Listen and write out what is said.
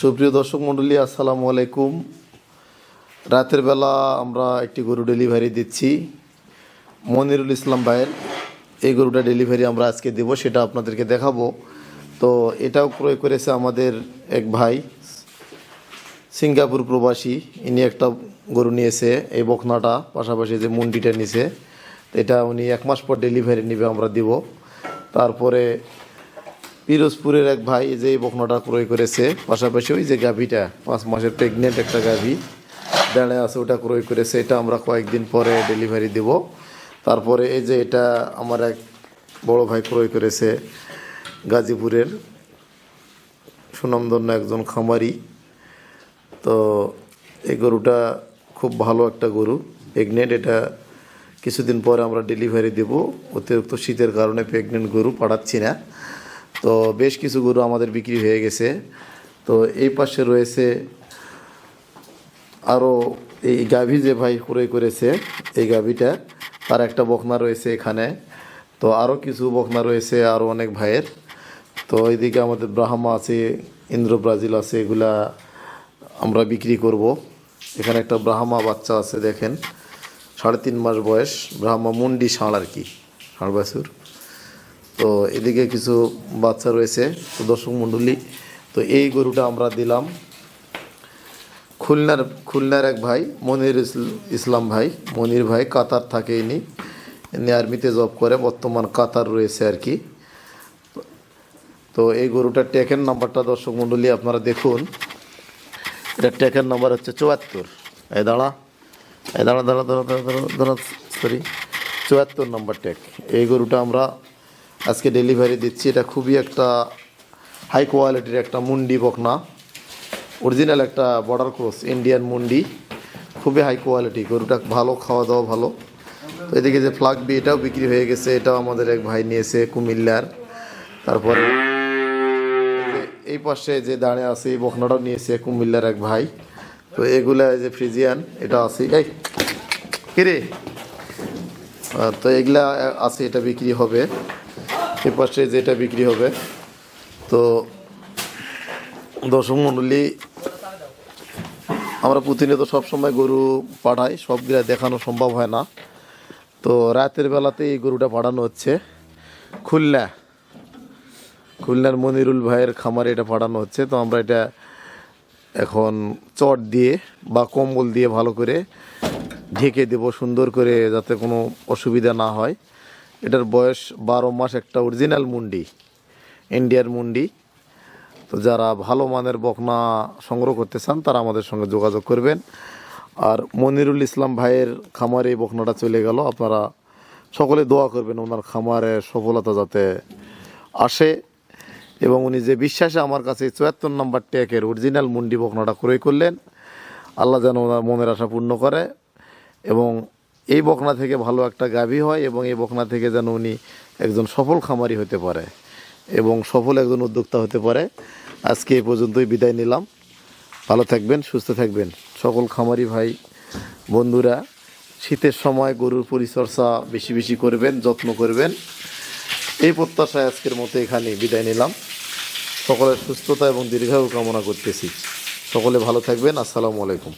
সুপ্রিয় দর্শক মণ্ডলী, আসসালামু আলাইকুম। রাতের বেলা আমরা একটি গরু ডেলিভারি দিচ্ছি, মনিরুল ইসলাম ভাইয়ের। এই গরুটা ডেলিভারি আমরা আজকে দেব, সেটা আপনাদেরকে দেখাবো। তো এটাও ক্রয় করেছে আমাদের এক ভাই, সিঙ্গাপুর প্রবাসী। ইনি একটা গরু নিয়েছে, এই বখনাটা পাশাপাশি যে মুন্ডিটা নিছে। এটা উনি এক মাস পর ডেলিভারি নেবে আমরা দিব। তারপরে পিরোজপুরের এক ভাই যে বকনাটা ক্রয় করেছে, পাশাপাশি ওই যে গাভীটা, পাঁচ মাসের প্রেগনেন্ট একটা গাভী দাঁড়ায় আছে, ওটা ক্রয় করেছে, এটা আমরা কয়েকদিন পরে ডেলিভারি দেব। তারপরে এই যে এটা আমার এক বড় ভাই ক্রয় করেছে গাজীপুরের সুনামধন্য একজন খামারি। তো এই গরুটা খুব ভালো একটা গরু। প্রেগনেন্ট এটা কিছুদিন পরে আমরা ডেলিভারি দেব। অতিরিক্ত শীতের কারণে প্রেগনেন্ট গরু পাঠাচ্ছি না। তো বেশ কিছু গরু আমাদের বিক্রি হয়ে গেছে। তো এই পাশে রয়েছে আরও এই গাভী যে ভাই ক্রয় করেছে, এই গাভীটা, তার একটা বকনা রয়েছে এখানে। তো আরও কিছু বকনা রয়েছে আরও অনেক ভাইয়ের। তো এইদিকে আমাদের ব্রাহ্মা আছে, ইন্দ্র ব্রাজিল আছে, এগুলা আমরা বিক্রি করব। এখানে একটা ব্রাহ্মা বাচ্চা আছে, দেখেন। সাড়ে তিন মাস বয়স, ব্রাহ্মা মুন্ডি ষাঁড় আর কি, ষাঁড় বাছুর। তো এদিকে কিছু বাচ্চা রয়েছে, তো দর্শক মণ্ডলী, তো এই গরুটা আমরা দিলাম খুলনার খুলনার এক ভাই, মনির ইসল- ইসলাম ভাই, মনির ভাই কাতার থাকে ইনি। ইনি আর্মিতে জব করে, বর্তমান কাতার রয়েছে আর কি। তো এই গরুটার টেকের নাম্বারটা দর্শক মণ্ডলী আপনারা দেখুন। এটা টেকের নাম্বার হচ্ছে চুয়াত্তর। এই দাঁড়া এই দাঁড়া দাঁড়া দাঁড়া দাঁড়া দাঁড়া সরি, চুয়াত্তর নাম্বার টেক এই গরুটা আমরা আজকে ডেলিভারি দিচ্ছি। এটা খুবই একটা হাই কোয়ালিটির একটা মুন্ডি বকনা। অরিজিনাল একটা বর্ডার ক্রস ইন্ডিয়ান মুন্ডি। খুবই হাই কোয়ালিটি গরুটা ভালো খাওয়া দাওয়া ভালো। তো এদিকে যে ফ্লাগ বি এটাও বিক্রি হয়ে গেছে। এটাও আমাদের এক ভাই নিয়েছে কুমিল্লার। তারপরে এই পাশে যে দাঁড়িয়ে আছে, এই বকনাটাও নিয়েছে কুমিল্লার এক ভাই। তো এগুলা যে ফ্রিজিয়ান এটা আছে। এই, কিরে? তো এগুলা আছে, এটা বিক্রি হবে। এ পাশে যেটা বিক্রি হবে, তো দর্শক মণ্ডলী আমরা প্রতিনিয়ত সবসময় গরু পাঠাই, সবগুলা দেখানো সম্ভব হয় না। তো রাতের বেলাতে এই গরুটা পাঠানো হচ্ছে। খুলনা, খুলনার মনিরুল ভাইয়ের খামারে এটা পাঠানো হচ্ছে। তো আমরা এটা এখন চট দিয়ে বা কম্বল দিয়ে ভালো করে ঢেকে দেব, সুন্দর করে যাতে কোনো অসুবিধা না হয়। এটার বয়স বারো মাস একটা অরিজিনাল মুন্ডি ইন্ডিয়ার মুন্ডি। তো যারা ভালো মানের বকনা সংগ্রহ করতে চান, তারা আমাদের সঙ্গে যোগাযোগ করবেন। আর মনিরুল ইসলাম ভাইয়ের খামারে এই বকনাটা চলে গেল। আপনারা সকলে দোয়া করবেন ওনার খামারে সফলতা যাতে আসে। এবং উনি যে বিশ্বাসে আমার কাছে চুয়াত্তর নম্বর ট্যাকের অরিজিনাল মুন্ডি বকনাটা ক্রয় করলেন, আল্লাহ যেন ওনার মনের আশা পূর্ণ করে। এবং এই বকনা থেকে ভালো একটা গাভী হয় এবং এই বকনা থেকে যেন উনি একজন সফল খামারি হতে পারে এবং সফল একজন উদ্যোক্তা হতে পারে। আজকে এই পর্যন্তই বিদায় নিলাম। ভালো থাকবেন, সুস্থ থাকবেন। সকল খামারি ভাই, বন্ধুরা, শীতের সময় গরুর পরিচর্যা বেশি বেশি করবেন, যত্ন করবেন। এই প্রত্যাশায় আজকের মতো এখানে বিদায় নিলাম। সকলের সুস্থতা এবং দীর্ঘায়ু কামনা করতেছি। সকলে ভালো থাকবেন। আসসালামু আলাইকুম।